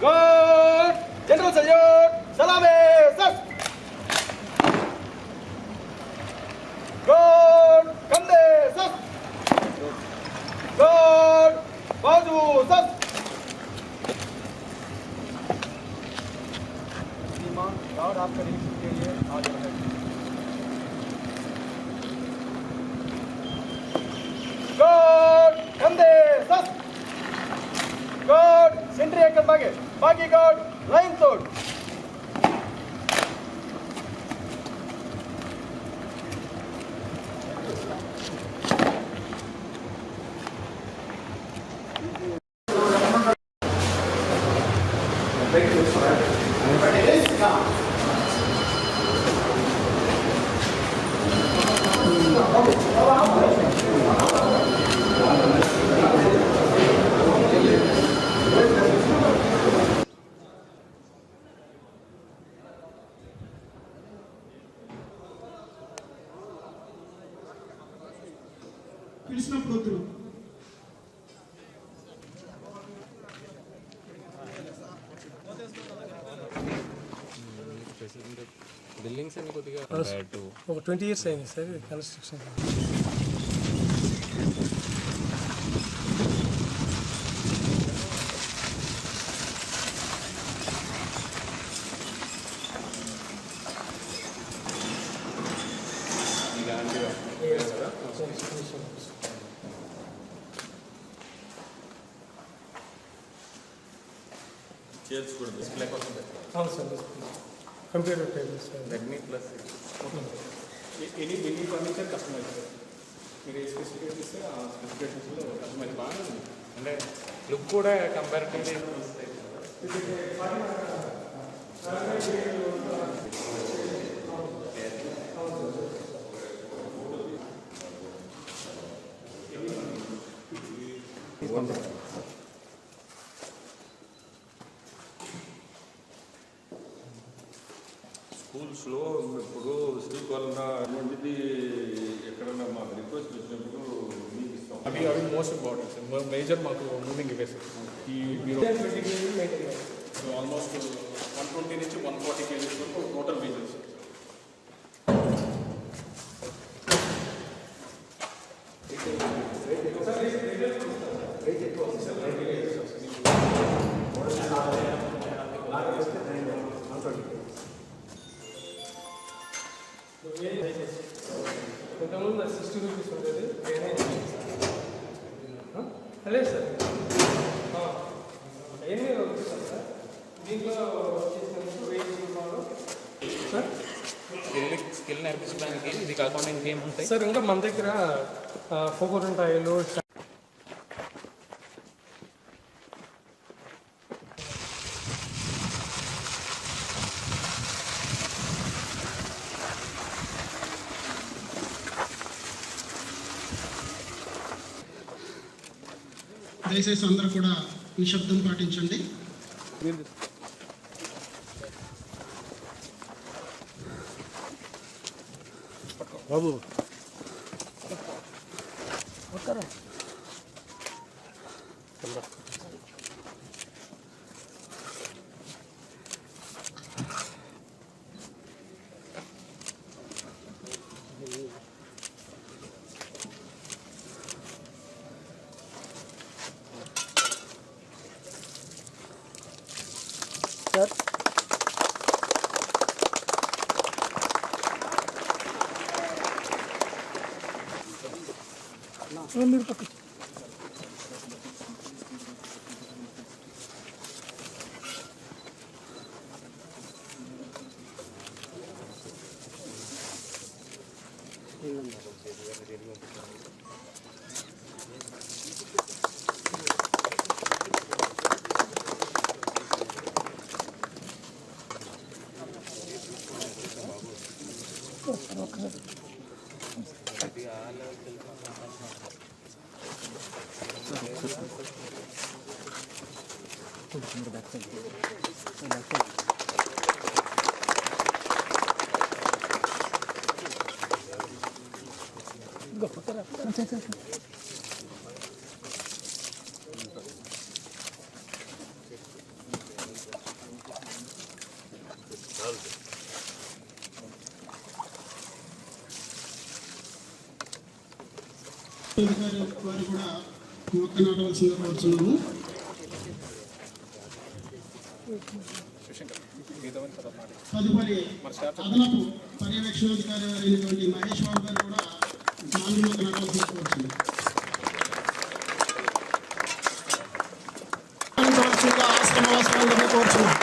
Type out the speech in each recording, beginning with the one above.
¡Gol! ¡General Señor! ¡Salamesas! Gracias. ఒక twenty years అయింది sir construction. Chairs కూడా display కోసం అవును sir computer tables sir Redmi plus any any furniture customise మీరు ఏ స్పెసిఫికేషన్ ఇస్తే ఆ స్పెసిఫికేషన్స్లో కస్టమైజ్ బాగా ఉంది అంటే లుక్ కూడా కంపారిటివ్లీ స్కూల్స్లో ఇప్పుడు శ్రీపాలన అటువంటిది ఎక్కడన్నా మాకు రిక్వెస్ట్ వచ్చినప్పుడు మీకు ఇస్తాం అవి అవి మోస్ట్ ఇంపార్టెంట్ సార్ మేజర్ మాకు మూవింగ్ ఇవే సార్ ఈ మీరు ఆల్మోస్ట్ వన్ ట్వంటీ నుంచి వన్ ఫార్టీ కేజీస్ వరకు టోటల్ వెహికల్స్ ఇంతకుముందు నాకు సిక్స్టీ రూపీస్ ఉండేది అదే సార్ అవన్నీ వచ్చేసారు సార్ దీంట్లో వచ్చేసినందుకు వెయ్యి రూపాయలు సార్ స్కిల్ స్కిల్ నేర్పించడానికి ఇది కాకుండా ఇంకేముంటాయి సార్ ఇంకా మన దగ్గర ఆయిల్ దయచేసి అందరూ కూడా నిశ్శబ్దం పాటించండి. బాబు సార్ トンネル隠 మీరు బ్యాక్ సైడ్ బ్యాక్ సైడ్ ఇంకో కూడా యువత నాటవలసిందిగా అదనపు పర్యవేక్షణాధికారి అయినటువంటి మహేష్ బాబు గారు కూడా మామిడి మొక్క నాటవలసిందిగా కోరుతున్నాము నాటవలసిందిగా ఆశ్రమ వాసులందరినీ కోరుతున్నాం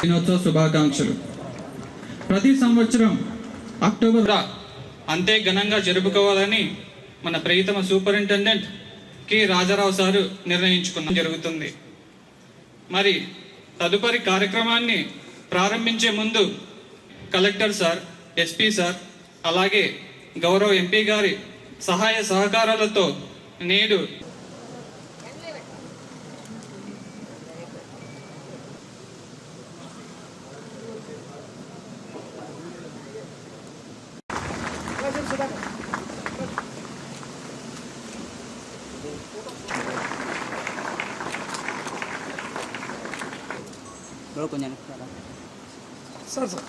దినోత్సవ శుభాకాంక్షలు. ప్రతి సంవత్సరం అక్టోబర్ అంతే ఘనంగా జరుపుకోవాలని మన ప్రియతమ సూపరింటెండెంట్ కె. రాజారావు సారు నిర్ణయించుకున్న. జరుగుతుంది. మరి తదుపరి కార్యక్రమాన్ని ప్రారంభించే ముందు కలెక్టర్ సార్ ఎస్పీ సార్ అలాగే గౌరవ ఎంపీ గారి సహాయ సహకారాలతో నేడు కొంచెం సార్ సార్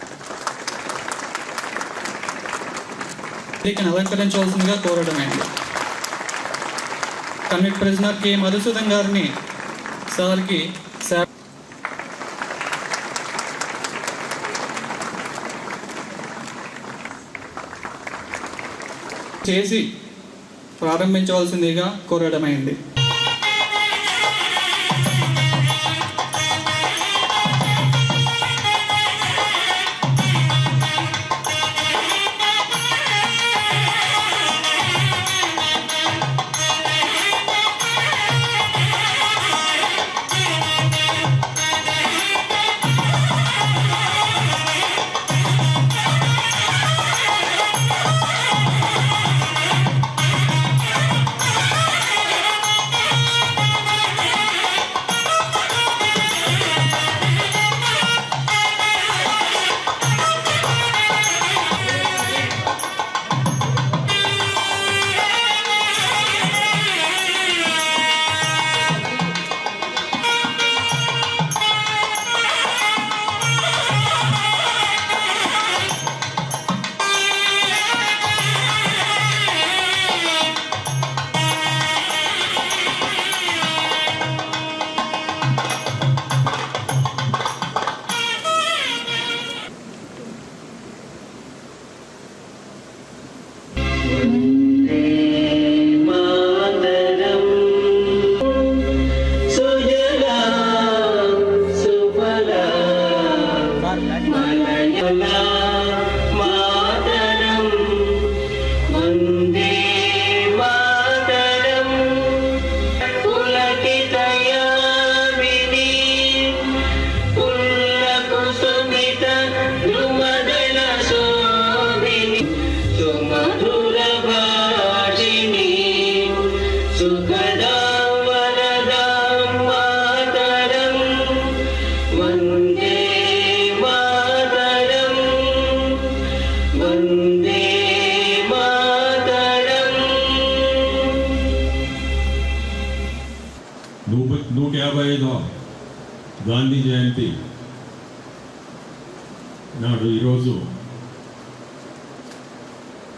వేదికను అలంకరించవలసిందిగా కోరడమైంది కన్విక్ ప్రిజనర్ కె మధుసూదన్ గారిని సార్కి సా- చేసి ప్రారంభించవలసిందిగా కోరడమైంది.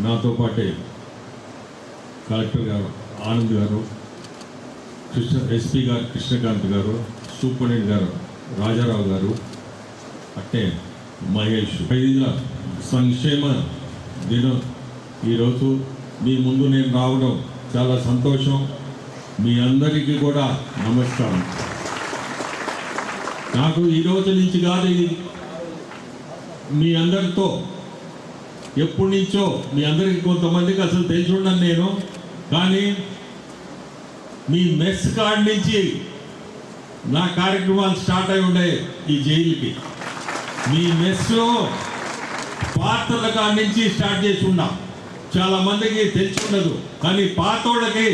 నాతో పాటే కలెక్టర్ గారు ఆనంద్ గారు కృష్ణ ఎస్పీ గారు కృష్ణకాంత్ గారు సూపరింటెండెంట్ గారు రాజారావు గారు అట్టే మహేష్. ఐదుల సంక్షేమ దినం. ఈరోజు మీ ముందు నేను రావడం చాలా సంతోషం. మీ అందరికీ కూడా నమస్కారం. నాకు ఈ రోజు నుంచి కాదు ఇది. మీ అందరితో ఎప్పటి నుంచో మీ అందరికీ కొంతమందికి అసలు తెలిసి ఉండను నేను కానీ మీ మెస్ కార్డ్ నుంచి నా కార్యక్రమాలు స్టార్ట్ అయి ఉండే ఈ జైలుకి. మీ మెస్లో పాత్రల కాడి నుంచి స్టార్ట్ చేసి ఉన్నాం. చాలా మందికి తెలిసి ఉండదు కానీ పాతోళ్ళకి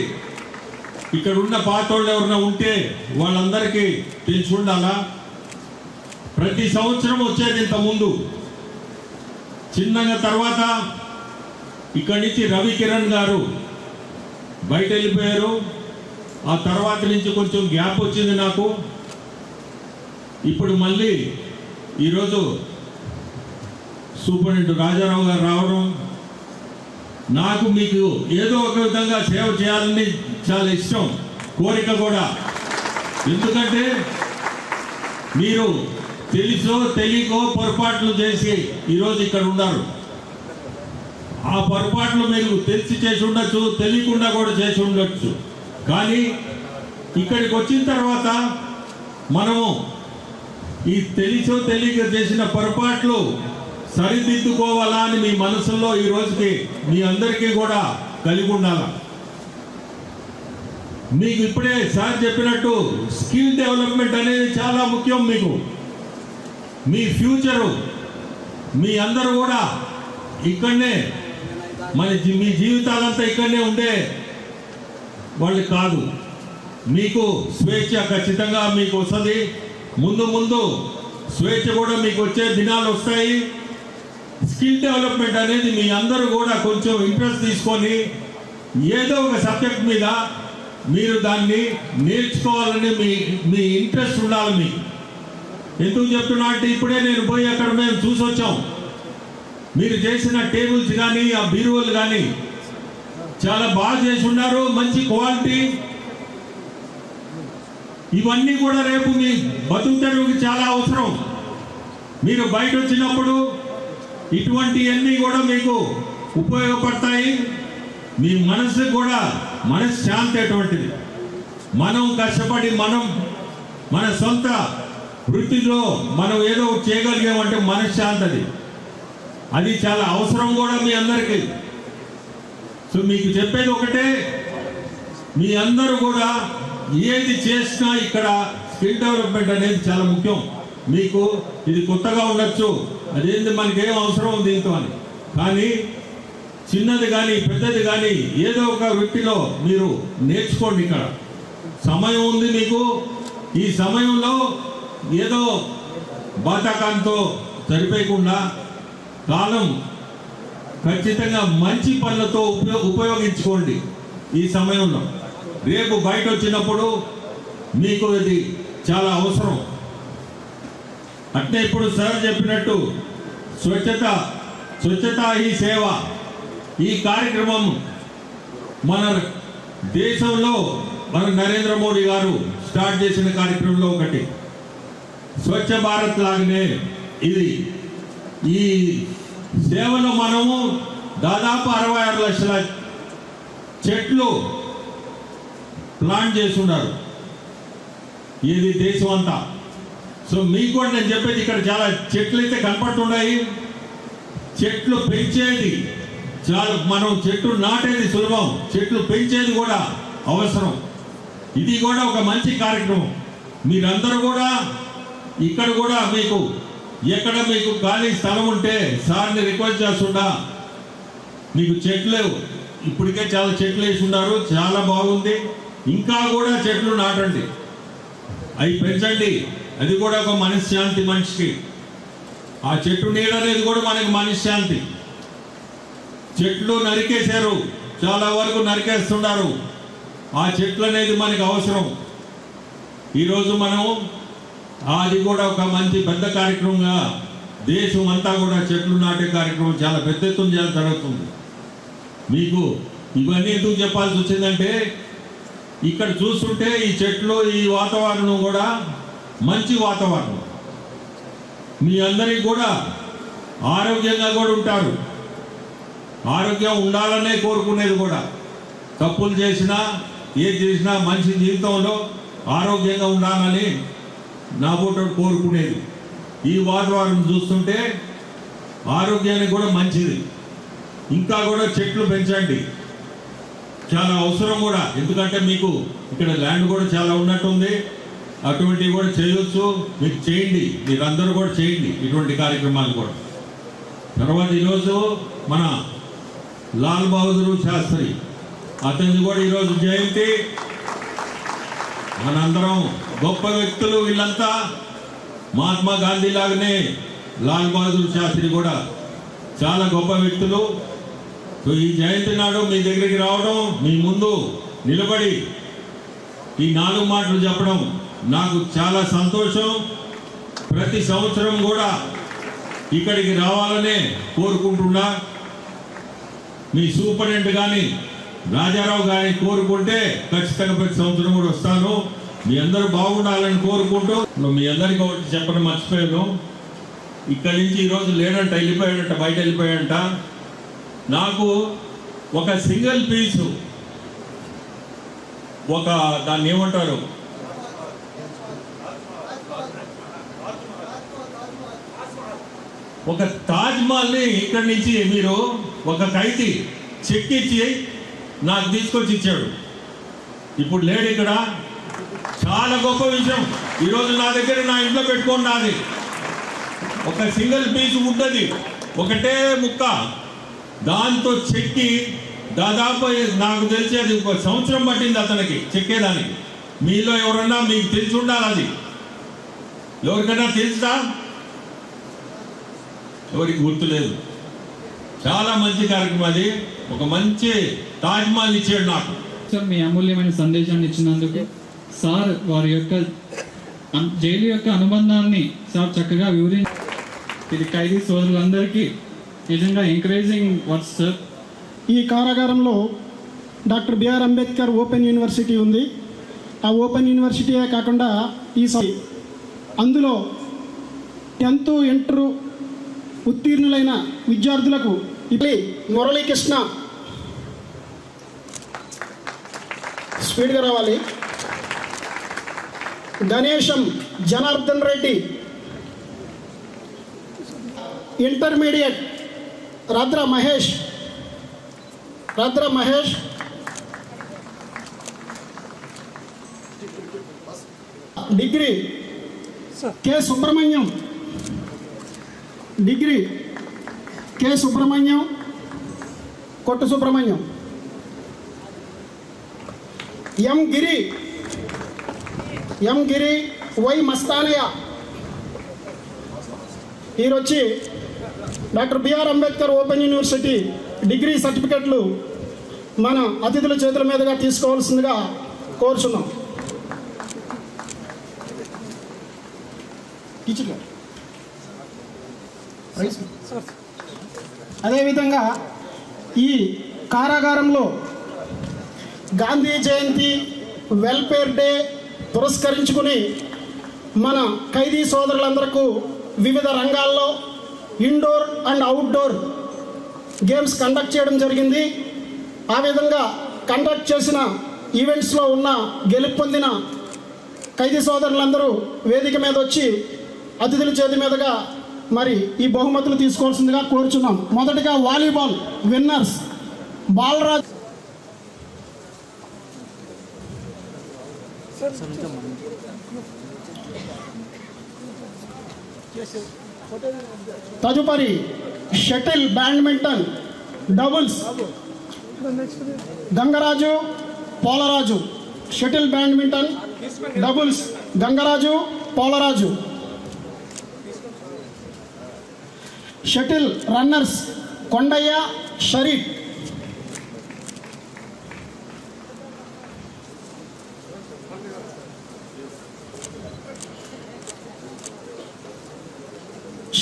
ఇక్కడ ఉన్న పాతోళ్ళు ఎవరైనా ఉంటే వాళ్ళందరికీ తెలిసి ఉండాలా ప్రతి సంవత్సరం వచ్చేది ఇంత ముందు. చిన్నగా తర్వాత ఇక్కడి నుంచి రవి కిరణ్ గారు బయట వెళ్ళిపోయారు. ఆ తర్వాత నుంచి కొంచెం గ్యాప్ వచ్చింది నాకు. ఇప్పుడు మళ్ళీ ఈరోజు సూపరింటెండెంట్ రాజారావు గారు రావడం. నాకు మీకు ఏదో ఒక విధంగా సేవ చేయాలని చాలా ఇష్టం. కోరిక కూడా. ఎందుకంటే మీరు తెలుసో తెలియకో పొరపాట్లు చేసి ఈరోజు ఇక్కడ ఉన్నారు. ఆ పొరపాట్లు మీరు తెలిసి చేసి ఉండొచ్చు తెలియకుండా కూడా చేసి ఉండొచ్చు. కానీ ఇక్కడికి వచ్చిన తర్వాత మనము ఈ తెలిసో తెలియక చేసిన పొరపాట్లు సరిదిద్దుకోవాలా అని మీ మనసులో ఈ రోజుకి మీ అందరికీ కూడా కలిగి ఉండాల? మీకు ఇప్పుడే సార్ చెప్పినట్టు స్కిల్ డెవలప్మెంట్ అనేది చాలా ముఖ్యం మీకు. మీ ఫ్యూచరు మీ అందరూ కూడా ఇక్కడనే మన మీ జీవితాలంతా ఇక్కడనే ఉండే వాళ్ళు కాదు. మీకు స్వేచ్ఛ ఖచ్చితంగా మీకు వస్తుంది. ముందు ముందు స్వేచ్ఛ కూడా మీకు వచ్చే దినాలు వస్తాయి. స్కిల్ డెవలప్మెంట్ అనేది మీ అందరూ కూడా కొంచెం ఇంట్రెస్ట్ తీసుకొని ఏదో ఒక సబ్జెక్ట్ మీద మీరు దాన్ని నేర్చుకోవాలని మీ మీ ఇంట్రెస్ట్ ఉండాలి మీకు. ఎందుకు చెప్తున్నా అంటే ఇప్పుడే నేను పోయి అక్కడ మేము చూసి వచ్చాం మీరు చేసిన టేబుల్స్ కానీ ఆ బీరువలు కానీ చాలా బాగా చేసి ఉన్నారు మంచి క్వాలిటీ. ఇవన్నీ కూడా రేపు మీ బతుకు చాలా అవసరం. మీరు బయట వచ్చినప్పుడు ఇటువంటివన్నీ కూడా మీకు ఉపయోగపడతాయి. మీ మనసు కూడా మనశ్శాంతి అటువంటిది. మనం కష్టపడి మనం మన సొంత వృత్తిలో మనం ఏదో చేయగలిగామంటే మనశ్శాంతి అది అది చాలా అవసరం కూడా మీ అందరికీ. సో మీకు చెప్పేది ఒకటే మీ అందరూ కూడా ఏది చేసినా ఇక్కడ స్కిల్ డెవలప్మెంట్ అనేది చాలా ముఖ్యం. మీకు ఇది కొత్తగా ఉండొచ్చు అదేంటి మనకేం అవసరం దీంతో అని. కానీ చిన్నది కానీ పెద్దది కానీ ఏదో ఒక వృత్తిలో మీరు నేర్చుకోండి ఇక్కడ. సమయం ఉంది మీకు. ఈ సమయంలో ఏదో బాటాకాంతో సరిపోయకుండా కాలం ఖచ్చితంగా మంచి పనులతో ఉపయో ఉపయోగించుకోండి ఈ సమయంలో. రేపు బయట వచ్చినప్పుడు మీకు ఇది చాలా అవసరం. అంటే ఇప్పుడు సార్ చెప్పినట్టు స్వచ్ఛత స్వచ్ఛత ఈ సేవ ఈ కార్యక్రమం మన దేశంలో మన నరేంద్ర మోడీ గారు స్టార్ట్ చేసిన కార్యక్రమంలో ఒకటి. స్వచ్ఛ భారత్ లాగానే ఇది. ఈ సేవలో మనము దాదాపు అరవై ఆరు లక్షల చెట్లు ప్లాన్ చేస్తున్నారు. ఇది దేశం అంతా. సో మీకు కూడా నేను చెప్పేది ఇక్కడ చాలా చెట్లు అయితే కనపడుతున్నాయి చెట్లు పెంచేది చాలా మనం చెట్లు నాటేది సులభం. చెట్లు పెంచేది కూడా అవసరం. ఇది కూడా ఒక మంచి కార్యక్రమం. మీరందరూ కూడా ఇక్కడ కూడా మీకు ఎక్కడ మీకు ఖాళీ స్థలం ఉంటే సార్ని రిక్వెస్ట్ చేస్తుండా. మీకు చెట్లు ఇప్పటికే చాలా చెట్లు వేసి ఉన్నారు. చాలా బాగుంది. ఇంకా కూడా చెట్లు నాటండి. అవి పెంచండి. అది కూడా ఒక మనశ్శాంతి మనిషికి. ఆ చెట్టు నీడ అనేది కూడా మనకి మనశ్శాంతి. చెట్లు నరికేశారు. చాలా వరకు నరికేస్తున్నారు. ఆ చెట్లు అనేది మనకి అవసరం. ఈరోజు మనం అది కూడా ఒక మంచి పెద్ద కార్యక్రమంగా దేశం అంతా కూడా చెట్లు నాటే కార్యక్రమం చాలా పెద్ద ఎత్తున జరుగుతుంది. మీకు ఇవన్నీ ఎందుకు చెప్పాల్సి వచ్చిందంటే ఇక్కడ చూస్తుంటే ఈ చెట్లు ఈ వాతావరణం కూడా మంచి వాతావరణం. మీ అందరికి కూడా ఆరోగ్యంగా కూడా ఉంటారు. ఆరోగ్యం ఉండాలనే కోరుకునేది కూడా. తప్పులు చేసినా ఏది చేసినా మనిషి జీవితంలో ఆరోగ్యంగా ఉండాలని నా పూట కోరుకునేది. ఈ వాతావరణం చూస్తుంటే ఆరోగ్యానికి కూడా మంచిది. ఇంకా కూడా చెట్లు పెంచండి. చాలా అవసరం కూడా. ఎందుకంటే మీకు ఇక్కడ ల్యాండ్ కూడా చాలా ఉన్నట్టుంది. అటువంటివి కూడా చేయొచ్చు. మీకు చేయండి. మీరందరూ కూడా చేయండి ఇటువంటి కార్యక్రమాలు కూడా. తర్వాత ఈరోజు మన లాల్ బహదూర్ శాస్త్రి. అతనిది కూడా ఈరోజు జయంతి. మనందరం గొప్ప వ్యక్తులు వీళ్ళంతా మహాత్మా గాంధీ లాగానే లాల్ బహదూర్ శాస్త్రి కూడా చాలా గొప్ప వ్యక్తులు. సో ఈ జయంతి నాడు మీ దగ్గరికి రావడం మీ ముందు నిలబడి ఈ నాలుగు మాటలు చెప్పడం నాకు చాలా సంతోషం. ప్రతి సంవత్సరం కూడా ఇక్కడికి రావాలనే కోరుకుంటున్నా. మీ సూపరింటెండెంట్ కానీ రాజారావు గారిని కోరుకుంటే ఖచ్చితంగా ప్రతి సంవత్సరం కూడా వస్తాను. మీ అందరూ బాగుండాలని కోరుకుంటూ మీ అందరికీ ఒకటి చెప్పడం మర్చిపోయాను. ఇక్కడి నుంచి ఈరోజు లేడంట వెళ్ళిపోయాడంట బయట వెళ్ళిపోయాడంట. నాకు ఒక సింగిల్ పీసు ఒక దాన్ని ఏమంటారు? ఒక తాజ్మహల్ని ఇక్కడి నుంచి మీరు ఒక ఖైదీ ఇచ్చి నాకు తీసుకొచ్చి ఇచ్చాడు. ఇప్పుడు లేడు ఇక్కడ. చాలా గొప్ప విషయం. ఈరోజు నా దగ్గర నా ఇంట్లో పెట్టుకొని ఒక సింగిల్ పీస్ ఉంటుంది. ఒకటే ముక్క. దాంతో చెక్కి దాదాపు నాకు తెలిసి అది ఒక సంవత్సరం పట్టింది అతనికి చెక్కేదానికి. మీలో ఎవరన్నా మీకు తెలిసి ఉండాలి అది. ఎవరికైనా తెలుసా? ఎవరికి గుర్తులేదు చాలా మంచి కార్యక్రమం అది. ఒక మంచి తాజ్మహల్ ఇచ్చాడు నాకు. సార్ మీ అమూల్యమైన సందేశాన్ని ఇచ్చినందుకు సార్ వారి యొక్క జైలు యొక్క అనుబంధాన్ని సార్ చక్కగా వివరించి ఇది ఖైదీ సోదరులందరికీ నిజంగా ఎంకరేజింగ్ వర్డ్స్ సార్ ఈ కారాగారంలో doctor BR Ambedkar open university ఉంది. ఆ ఓపెన్ యూనివర్సిటీయే కాకుండా ఈ అందులో టెన్త్ ఇంటర్ ఉత్తీర్ణులైన విద్యార్థులకు ఇప్పుడు మురళీకృష్ణ. స్పీడ్గా రావాలి. గణేశం జనార్దన్ రెడ్డి ఇంటర్మీడియట్ రాద్ర Mahesh రాద్ర Mahesh degree K Subrahmanyam degree K Subrahmanyam Kottu Subrahmanyam M Giri M Giri Y Mastanaiah ఈరొచ్చి doctor BR Ambedkar open university degree సర్టిఫికెట్లు మన అతిథుల చేతుల మీదుగా తీసుకోవాల్సిందిగా కోరుచున్నాం. టీచర్ గారు. అదేవిధంగా ఈ కారాగారంలో గాంధీ జయంతి వెల్ఫేర్ డే పురస్కరించుకుని మన ఖైదీ సోదరులందరకు వివిధ రంగాల్లో indoor and outdoor games conduct చేయడం జరిగింది. ఆ విధంగా కండక్ట్ చేసిన ఈవెంట్స్లో ఉన్న గెలుపొందిన ఖైదీ సోదరులందరూ వేదిక మీద వచ్చి అతిథుల చేతి మీదుగా మరి ఈ బహుమతులు తీసుకోవాల్సిందిగా కోరుచున్నాం. మొదటగా వాలీబాల్ విన్నర్స్ బాలరాజ్ తదుపరి shuttle badminton doubles. Gangaraju Polaraju. Shuttle badminton doubles. Gangaraju Polaraju. Shuttle runners Kondaiah Sharif.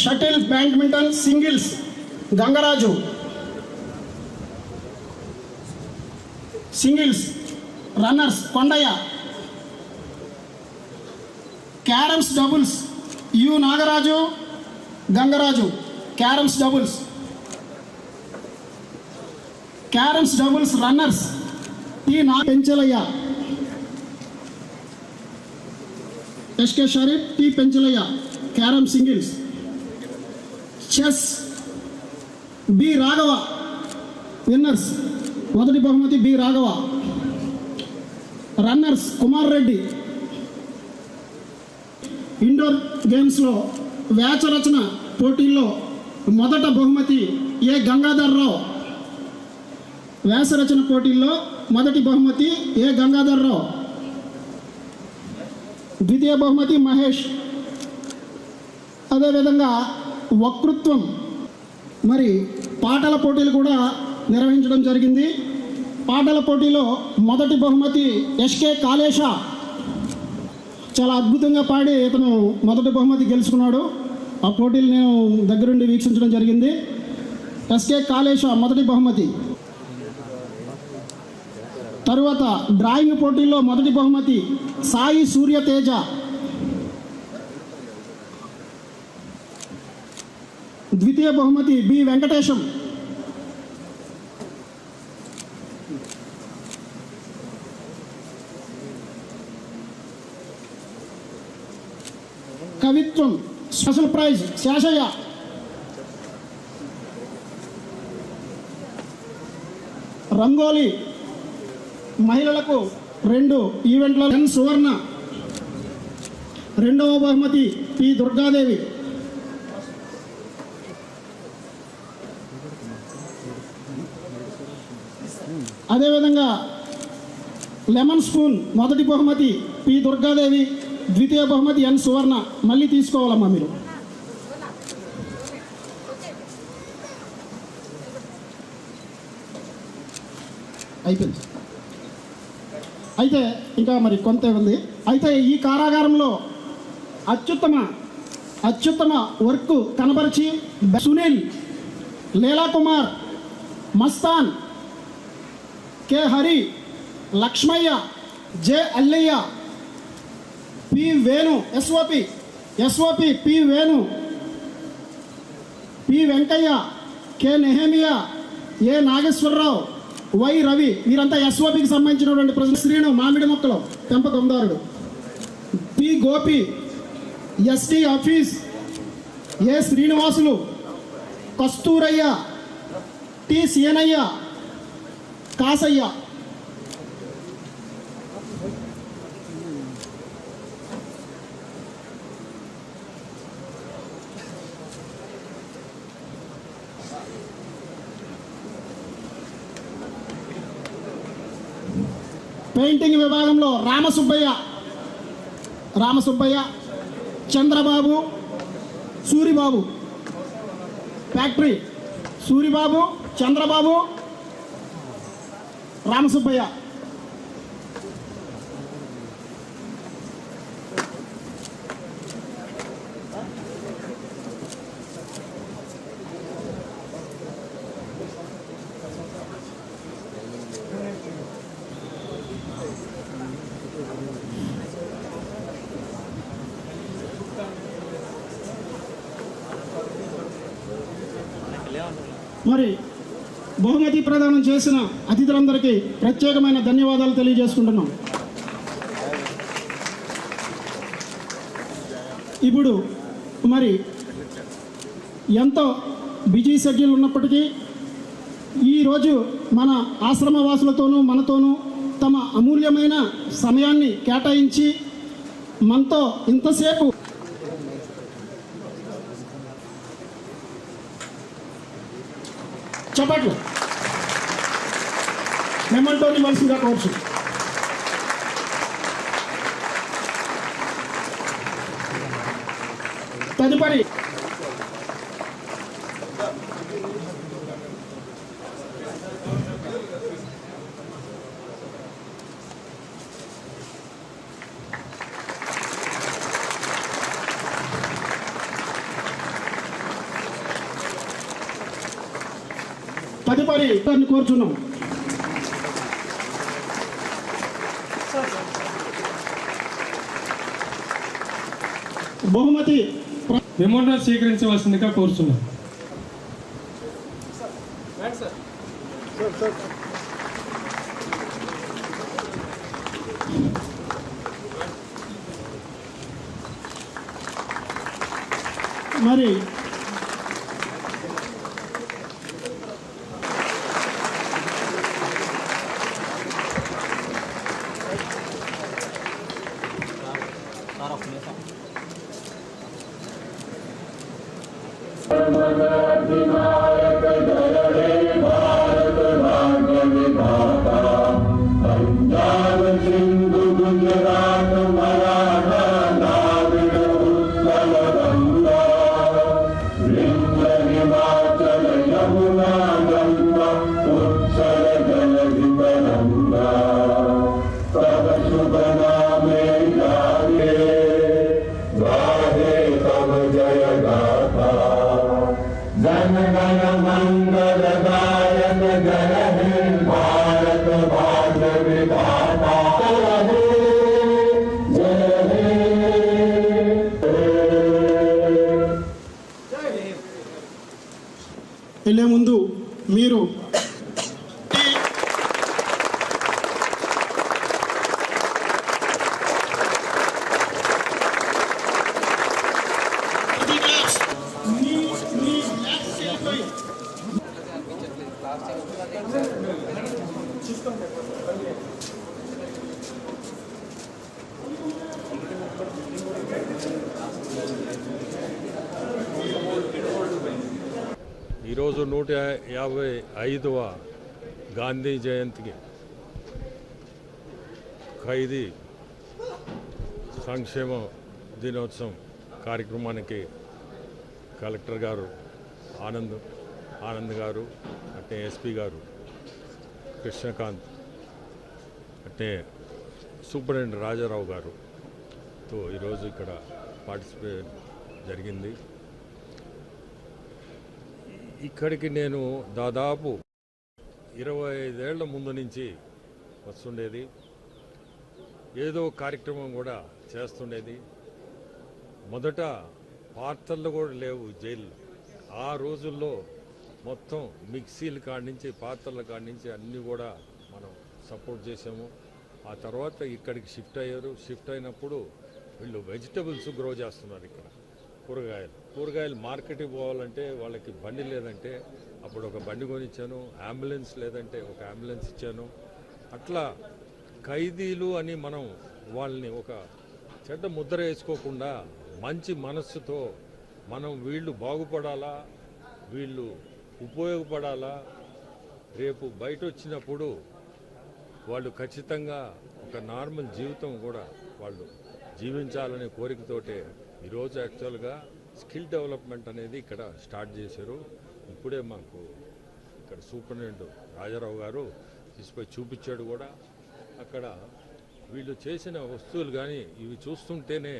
Shuttle badminton singles Gangaraju singles runners Kondaiah carroms doubles U Nagaraju Gangaraju carroms doubles carroms doubles runners T నా Penchalaiah SK Sharif T Penchalaiah carrom singles chess B Raghava winners. మొదటి బహుమతి B Raghava. Runners Kumar Reddy. Indoor గేమ్స్లో వ్యాచ రచన పోటీల్లో మొదట బహుమతి ఏ గంగాధర్రావు వ్యాస పోటీల్లో మొదటి బహుమతి ఏ గంగాధర్రావు ద్వితీయ బహుమతి మహేష్. అదేవిధంగా వక్తృత్వం. మరి పాటల పోటీలు కూడా నిర్వహించడం జరిగింది. పాటల పోటీలో మొదటి బహుమతి ఎస్కే కాళేశ. చాలా అద్భుతంగా పాడి ఇతను మొదటి బహుమతి గెలుచుకున్నాడు. ఆ పోటీలు నేను దగ్గరుండి వీక్షించడం జరిగింది. ఎస్కే కాళేశ మొదటి బహుమతి. తరువాత డ్రాయింగ్ పోటీల్లో మొదటి బహుమతి సాయి సూర్య ద్వితీయ బహుమతి బి వెంకటేశం. కవిత్వం స్పెషల్ ప్రైజ్ శేషయ్య. రంగోలీ మహిళలకు రెండు ఈవెంట్ల ఎన్ సువర్ణ. రెండవ బహుమతి పి దుర్గాదేవి. అదేవిధంగా లెమన్ స్పూన్ మొదటి బహుమతి పి దుర్గాదేవి ద్వితీయ బహుమతి ఎన్ సువర్ణ. మళ్ళీ తీసుకోవాలమ్మా మీరు. అయిపోయింది. అయితే ఇంకా మరి కొంత ఉంది. అయితే ఈ కారాగారంలో అత్యుత్తమ అత్యుత్తమ work కనబరిచి Sunil Leela Kumar Mastan K. Hari Lakshmaiah J. Allaiah P. Venu SOP SOP P Venu P. Venkaiah K. Nehemiah A. Nageswararao Y. Ravi వీరంతా ఎస్ఓపికి సంబంధించినటువంటి ప్రజలు. శ్రీను మామిడి మొక్కలు పెంపకందారుడు P. Gopi ST office A. Srinivasulu Kasturaiah T. Seenaiah Kasaiah. Painting విభాగంలో Ramasubbaiah. Ramasubbaiah Chandrababu Suribabu. Factory. Suribabu Chandrababu Ramasubbaiah. మరి బహుమతి ప్రదానం చేసిన అతిథులందరికీ ప్రత్యేకమైన ధన్యవాదాలు తెలియజేసుకుంటున్నాం. ఇప్పుడు మరి ఎంతో బిజీ షెడ్యూల్ ఉన్నప్పటికీ ఈరోజు మన ఆశ్రమవాసులతోనూ మనతోనూ తమ అమూల్యమైన సమయాన్ని కేటాయించి మనతో ఇంతసేపు చప్పట్లు. మెమంటో ఇవ్వాల్సిందిగా కోర్చు తదుపరి తదుపరి కోరుచున్నాం బహుమతి మెమోండర్ స్వీకరించవలసిందిగా కోరుచున్నాం. మరి హిమాచల Mother Divine. Allah. గాంధీ జయంతికి ఖైదీ సంక్షేమ దినోత్సవం కార్యక్రమానికి కలెక్టర్ గారు ఆనంద్ ఆనంద్ గారు అట్నే ఎస్పీ గారు కృష్ణకాంత్ అట్నే సూపరింటెండెంట్ రాజారావు గారుతో ఈరోజు ఇక్కడ పార్టిసిపేట్ జరిగింది. ఇక్కడికి నేను దాదాపు ఇరవై ఐదేళ్ళ ముందు నుంచి వస్తుండేది. ఏదో కార్యక్రమం కూడా చేస్తుండేది. మొదట పాత్రలు కూడా లేవు జైలు. ఆ రోజుల్లో మొత్తం మిక్సీల కాడి నుంచి పాత్రల కాడి నుంచి అన్నీ కూడా మనం సపోర్ట్ చేసాము ఆ తర్వాత ఇక్కడికి షిఫ్ట్ అయ్యారు. షిఫ్ట్ అయినప్పుడు వీళ్ళు వెజిటబుల్స్ గ్రో చేస్తున్నారు ఇక్కడ. కూరగాయలు. కూరగాయలు మార్కెట్కి పోవాలంటే వాళ్ళకి బండి లేదంటే అప్పుడు ఒక బండి కొనిచ్చాను అంబులెన్స్ లేదంటే ఒక అంబులెన్స్ ఇచ్చాను. అట్లా ఖైదీలు అని మనం వాళ్ళని ఒక చెడ్డ ముద్ర వేసుకోకుండా మంచి మనస్సుతో మనం వీళ్ళు బాగుపడాలా వీళ్ళు ఉపయోగపడాలా రేపు బయట వచ్చినప్పుడు వాళ్ళు ఖచ్చితంగా ఒక నార్మల్ జీవితం కూడా వాళ్ళు జీవించాలనే కోరికతోటే ఈరోజు యాక్చువల్గా స్కిల్ డెవలప్మెంట్ అనేది ఇక్కడ స్టార్ట్ చేశారు. ఇప్పుడే మాకు ఇక్కడ సూపరింటెండెంట్ రాజారావు గారు తీసుకొని చూపించాడు కూడా. అక్కడ వీళ్ళు చేసిన వస్తువులు కానీ ఇవి చూస్తుంటేనే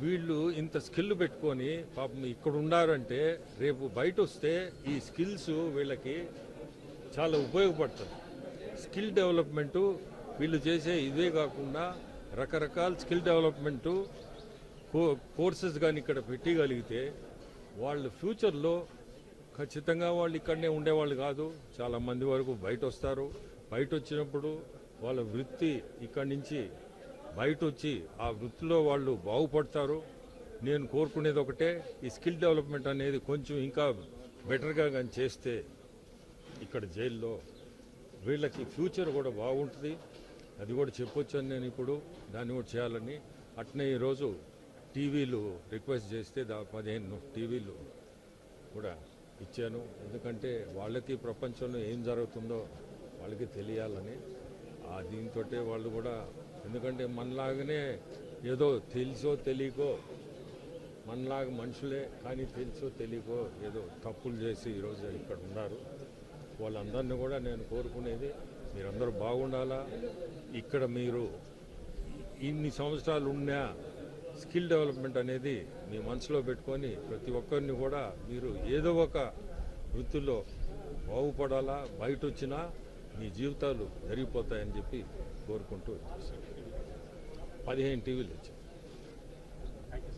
వీళ్ళు ఇంత స్కిల్ పెట్టుకొని పాపం ఇక్కడ ఉన్నారంటే రేపు బయట వస్తే ఈ స్కిల్స్ వీళ్ళకి చాలా ఉపయోగపడుతుంది స్కిల్ డెవలప్మెంటు వీళ్ళు చేసే ఇదే కాకుండా రకరకాల స్కిల్ డెవలప్మెంటు కో- కోర్సెస్ కానీ ఇక్కడ పెట్టగలిగితే వాళ్ళ ఫ్యూచర్లో ఖచ్చితంగా వాళ్ళు ఇక్కడనే ఉండేవాళ్ళు కాదు. చాలా మంది వరకు బయట వస్తారు బయట వచ్చినప్పుడు వాళ్ళ వృత్తి ఇక్కడి నుంచి బయట వచ్చి ఆ వృత్తిలో వాళ్ళు బాగుపడతారు. నేను కోరుకునేది ఒకటే ఈ స్కిల్ డెవలప్మెంట్ అనేది కొంచెం ఇంకా బెటర్గా కానీ చేస్తే ఇక్కడ జైల్లో వీళ్ళకి ఫ్యూచర్ కూడా బాగుంటుంది. అది కూడా చెప్పొచ్చాను నేను ఇప్పుడు దాన్ని కూడా చేయాలని అట్నే ఈరోజు టీవీలు రిక్వెస్ట్ చేస్తే దా పదిహేను టీవీలు కూడా ఇచ్చాను. ఎందుకంటే వాళ్ళకి ప్రపంచంలో ఏం జరుగుతుందో వాళ్ళకి తెలియాలని. ఆ దీంతో వాళ్ళు కూడా ఎందుకంటే మనలాగానే ఏదో తెలుసో తెలియకో మనలాగా మనుషులే కానీ తెలుసో తెలియకో ఏదో తప్పులు చేసి ఈరోజు ఇక్కడ ఉన్నారు. వాళ్ళందరినీ కూడా నేను కోరుకునేది మీరందరూ బాగుండాలా? ఇక్కడ మీరు ఇన్ని సంవత్సరాలు ఉన్నా స్కిల్ డెవలప్మెంట్ అనేది మీ మనసులో పెట్టుకొని ప్రతి ఒక్కరిని కూడా మీరు ఏదో ఒక వృత్తిలో బాగుపడాలా బయట వచ్చినా మీ జీవితాలు జరిగిపోతాయని చెప్పి కోరుకుంటూ పదిహేను టీవీలు వచ్చాయి.